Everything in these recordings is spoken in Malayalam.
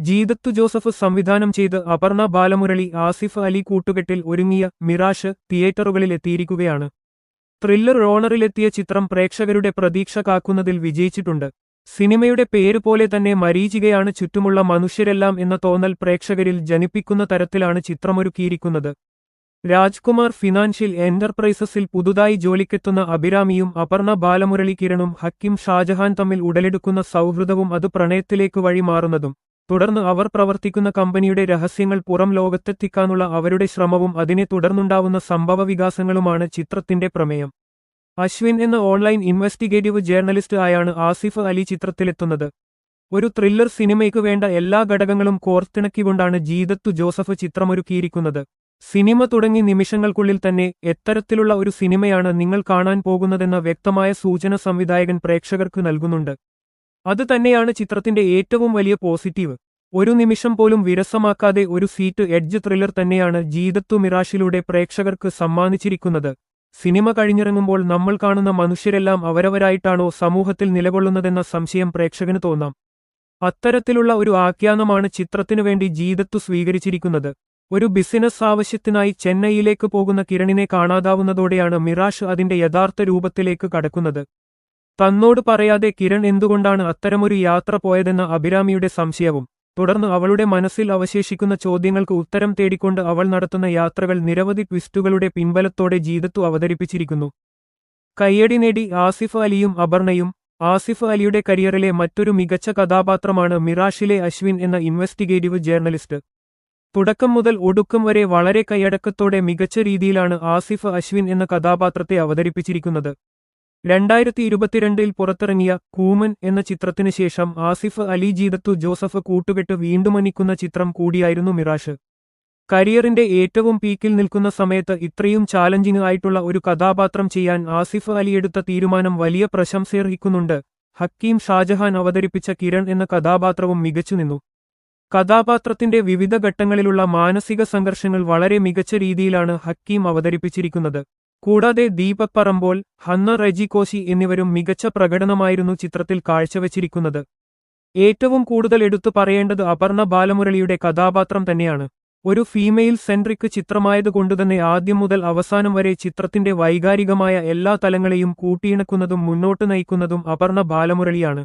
ജീതത്തു ജോസഫ് സംവിധാനം ചെയ്ത് അപർണ ബാലമുരളി ആസിഫ് അലി കൂട്ടുകെട്ടിൽ ഒരുങ്ങിയ മിറാഷ് തിയേറ്ററുകളിലെത്തിയിരിക്കുകയാണ്. ത്രില്ലർ റോണറിലെത്തിയ ചിത്രം പ്രേക്ഷകരുടെ പ്രതീക്ഷ കാക്കുന്നതിൽ വിജയിച്ചിട്ടുണ്ട്. സിനിമയുടെ പേരുപോലെ തന്നെ മരീചികയാണ് ചുറ്റുമുള്ള മനുഷ്യരെല്ലാം എന്ന തോന്നൽ പ്രേക്ഷകരിൽ ജനിപ്പിക്കുന്ന തരത്തിലാണ് ചിത്രമൊരുക്കിയിരിക്കുന്നത്. രാജ്കുമാർ ഫിനാൻഷ്യൽ എന്റർപ്രൈസസിൽ പുതുതായി ജോലിക്കെത്തുന്ന അഭിരാമിയും അപർണ ബാലമുരളി കിരണും ഹക്കിം ഷാജഹാൻ തമ്മിൽ ഉടലെടുക്കുന്ന സൗഹൃദവും അത് പ്രണയത്തിലേക്ക് വഴി മാറുന്നതും തുടർന്ന് അവർ പ്രവർത്തിക്കുന്ന കമ്പനിയുടെ രഹസ്യങ്ങൾ പുറം ലോകത്തെത്തിക്കാനുള്ള അവരുടെ ശ്രമവും അതിനെ തുടർന്നുണ്ടാവുന്ന സംഭവ വികാസങ്ങളുമാണ് ചിത്രത്തിന്റെ പ്രമേയം. അശ്വിൻ എന്ന ഓൺലൈൻ ഇൻവെസ്റ്റിഗേറ്റീവ് ജേർണലിസ്റ്റ് ആയാണ് ആസിഫ് അലി ചിത്രത്തിലെത്തുന്നത്. ഒരു ത്രില്ലർ സിനിമയ്ക്ക് വേണ്ട എല്ലാ ഘടകങ്ങളും കോർത്തിണക്കിക്കൊണ്ടാണ് ജീതത്തു ജോസഫ് ചിത്രമൊരുക്കിയിരിക്കുന്നത്. സിനിമ തുടങ്ങി നിമിഷങ്ങൾക്കുള്ളിൽ തന്നെ എത്തരത്തിലുള്ള ഒരു സിനിമയാണ് നിങ്ങൾ കാണാൻ പോകുന്നതെന്ന വ്യക്തമായ സൂചന സംവിധായകൻ പ്രേക്ഷകർക്ക് നൽകുന്നുണ്ട്. അത് തന്നെയാണ് ചിത്രത്തിന്റെ ഏറ്റവും വലിയ പോസിറ്റീവ്. ഒരു നിമിഷം പോലും വിരസമാക്കാതെ ഒരു സീറ്റ് എഡ്ജ് ത്രില്ലർ തന്നെയാണ് ജീതത്തു മിറാഷിലൂടെ പ്രേക്ഷകർക്ക് സമ്മാനിച്ചിരിക്കുന്നത്. സിനിമ കഴിഞ്ഞിറങ്ങുമ്പോൾ നമ്മൾ കാണുന്ന മനുഷ്യരെല്ലാം അവരവരായിട്ടാണോ സമൂഹത്തിൽ നിലകൊള്ളുന്നതെന്ന സംശയം പ്രേക്ഷകന് തോന്നാം. അത്തരത്തിലുള്ള ഒരു ആഖ്യാനമാണ് ചിത്രത്തിനു വേണ്ടി ജീതത്തു സ്വീകരിച്ചിരിക്കുന്നത്. ഒരു ബിസിനസ് ആവശ്യത്തിനായി ചെന്നൈയിലേക്ക് പോകുന്ന കിരണിനെ കാണാതാവുന്നതോടെയാണ് മിറാഷ് അതിന്റെ യഥാർത്ഥ രൂപത്തിലേക്ക് കടക്കുന്നത്. തന്നോട് പറയാതെ കിരൺ എന്തുകൊണ്ടാണ് അത്തരമൊരു യാത്ര പോയതെന്ന അഭിരാമിയുടെ സംശയവും. തുടർന്ന് അവളുടെ മനസ്സിൽ അവശേഷിക്കുന്ന ചോദ്യങ്ങൾക്ക് ഉത്തരം തേടിക്കൊണ്ട് അവൾ നടത്തുന്ന യാത്രകൾ നിരവധി ട്വിസ്റ്റുകളുടെ പിൻബലത്തോടെ ജീതത്തു അവതരിപ്പിച്ചിരിക്കുന്നു. കയ്യടി നേടി ആസിഫ് അലിയും അപർണയും ആസിഫ് അലിയുടെ കരിയറിലെ മറ്റൊരു മികച്ച കഥാപാത്രമാണ് മിറാഷിലെ അശ്വിൻ എന്ന ഇൻവെസ്റ്റിഗേറ്റീവ് ജേർണലിസ്റ്റ്. തുടക്കം മുതൽ ഒടുക്കം വരെ വളരെ കൈയടക്കത്തോടെ മികച്ച രീതിയിലാണ് ആസിഫ് അശ്വിൻ എന്ന കഥാപാത്രത്തെ അവതരിപ്പിച്ചിരിക്കുന്നത്. രണ്ടായിരത്തി ഇരുപത്തിരണ്ടിൽ പുറത്തിറങ്ങിയ കൂമൻ എന്ന ചിത്രത്തിനു ശേഷം ആസിഫ് അലി ജീതത്തു ജോസഫ് കൂട്ടുകെട്ട് വീണ്ടുമനിക്കുന്ന ചിത്രം കൂടിയായിരുന്നു മിറാഷ്. കരിയറിന്റെ ഏറ്റവും പീക്കിൽ നിൽക്കുന്ന സമയത്ത് ഇത്രയും ചാലഞ്ചിങ് ആയിട്ടുള്ള ഒരു കഥാപാത്രം ചെയ്യാൻ ആസിഫ് അലി എടുത്ത തീരുമാനം വലിയ പ്രശംസയർഹിക്കുന്നുണ്ട്. ഹക്കീം ഷാജഹാൻ അവതരിപ്പിച്ച കിരൺ എന്ന കഥാപാത്രവും മികച്ചു നിന്നു. കഥാപാത്രത്തിന്റെ വിവിധ ഘട്ടങ്ങളിലുള്ള മാനസിക സംഘർഷങ്ങൾ വളരെ മികച്ച രീതിയിലാണ് ഹക്കീം അവതരിപ്പിച്ചിരിക്കുന്നത്. കൂടാതെ ദീപക് പറമ്പോൾ ഹന്ന റെജി കോശി എന്നിവരും മികച്ച പ്രകടനമായിരുന്നു ചിത്രത്തിൽ കാഴ്ചവെച്ചിരിക്കുന്നത്. ഏറ്റവും കൂടുതൽ എടുത്തു പറയേണ്ടത് അപർണ ബാലമുരളിയുടെ കഥാപാത്രം തന്നെയാണ്. ഒരു ഫീമെയിൽ സെൻട്രിക് ചിത്രമായതുകൊണ്ടുതന്നെ ആദ്യം മുതൽ അവസാനം വരെ ചിത്രത്തിന്റെ വൈകാരികമായ എല്ലാ തലങ്ങളെയും കൂട്ടിയിണക്കുന്നതും മുന്നോട്ട് നയിക്കുന്നതും അപർണ ബാലമുരളിയാണ്.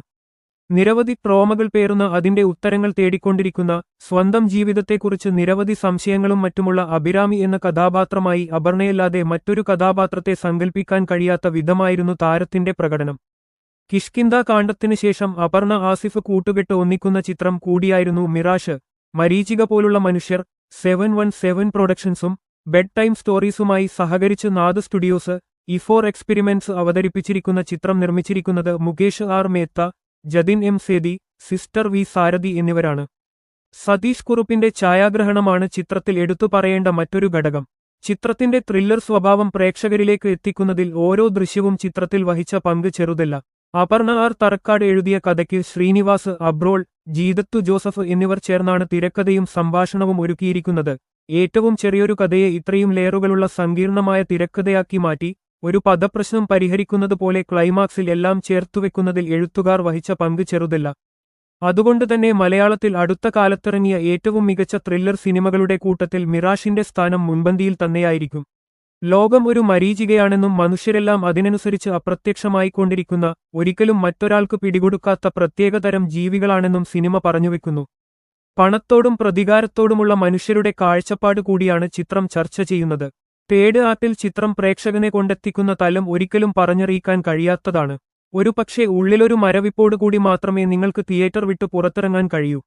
നിരവധി ട്രോമകൾ പേറുന്ന അതിന്റെ ഉത്തരങ്ങൾ തേടിക്കൊണ്ടിരിക്കുന്ന സ്വന്തം ജീവിതത്തെക്കുറിച്ച് നിരവധി സംശയങ്ങളും മറ്റുമുള്ള അഭിരാമി എന്ന കഥാപാത്രമായി അപർണയല്ലാതെ മറ്റൊരു കഥാപാത്രത്തെ സങ്കൽപ്പിക്കാൻ കഴിയാത്ത വിധമായിരുന്നു താരത്തിന്റെ പ്രകടനം. കിഷ്കിന്ദ കാണ്ഡത്തിനു ശേഷം അപർണ ആസിഫ് കൂട്ടുകെട്ട് ഒന്നിക്കുന്ന ചിത്രം കൂടിയായിരുന്നു മിറാഷ് മരീചിക പോലുള്ള മനുഷ്യർ സെവൻ വൺ സെവൻ പ്രൊഡക്ഷൻസും ബെഡ് ടൈം സ്റ്റോറീസുമായി സഹകരിച്ച് Naad studios E four experiments അവതരിപ്പിച്ചിരിക്കുന്ന ചിത്രം നിർമ്മിച്ചിരിക്കുന്നത് Mukesh R Mehta Jatin M Sethi sister V Sarathi എന്നിവരാണ്. സതീഷ് കുറുപ്പിന്റെ ഛായാഗ്രഹണമാണ് ചിത്രത്തിൽ എടുത്തു പറയേണ്ട മറ്റൊരു ഘടകം. ചിത്രത്തിന്റെ ത്രില്ലർ സ്വഭാവം പ്രേക്ഷകരിലേക്ക് എത്തിക്കുന്നതിൽ ഓരോ ദൃശ്യവും ചിത്രത്തിൽ വഹിച്ച പങ്ക് ചെറുതല്ല. അപർണ ആർ തറക്കാട് എഴുതിയ കഥയ്ക്ക് ശ്രീനിവാസ് അബ്രോൾ ജീതത്തു ജോസഫ് എന്നിവർ ചേർന്നാണ് തിരക്കഥയും സംഭാഷണവും ഒരുക്കിയിരിക്കുന്നത്. ഏറ്റവും ചെറിയൊരു കഥയെ ഇത്രയും ലെയറുകളുള്ള സങ്കീർണമായ തിരക്കഥയാക്കി മാറ്റി ഒരു പദപ്രശ്നം പരിഹരിക്കുന്നതുപോലെ ക്ലൈമാക്സിൽ എല്ലാം ചേർത്തുവെക്കുന്നതിൽ എഴുത്തുകാർ വഹിച്ച പങ്ക് ചെറുതല്ല. അതുകൊണ്ടുതന്നെ മലയാളത്തിൽ അടുത്ത കാലത്തിറങ്ങിയ ഏറ്റവും മികച്ച ത്രില്ലർ സിനിമകളുടെ കൂട്ടത്തിൽ മിറാഷിന്റെ സ്ഥാനം മുൻപന്തിയിൽ തന്നെയായിരിക്കും. ലോകം ഒരു മരീചികയാണെന്നും മനുഷ്യരെല്ലാം അതിനനുസരിച്ച് അപ്രത്യക്ഷമായിക്കൊണ്ടിരിക്കുന്ന ഒരിക്കലും മറ്റൊരാൾക്ക് പിടികൊടുക്കാത്ത പ്രത്യേകതരം ജീവികളാണെന്നും സിനിമ പറഞ്ഞുവെക്കുന്നു പണത്തോടും പ്രതികാരത്തോടുമുള്ള മനുഷ്യരുടെ കാഴ്ചപ്പാട് കൂടിയാണ് ചിത്രം ചർച്ച ചെയ്യുന്നത്. തേർഡ് ആർട്ടിൽ ചിത്രം പ്രേക്ഷകനെ കൊണ്ടെത്തിക്കുന്ന തലം ഒരിക്കലും പറഞ്ഞറിയിക്കാൻ കഴിയാത്തതാണ്. ഒരുപക്ഷെ ഉള്ളിലൊരു മരവിപ്പോടുകൂടി മാത്രമേ നിങ്ങൾക്ക് തിയേറ്റർ വിട്ടു പുറത്തിറങ്ങാൻ കഴിയൂ.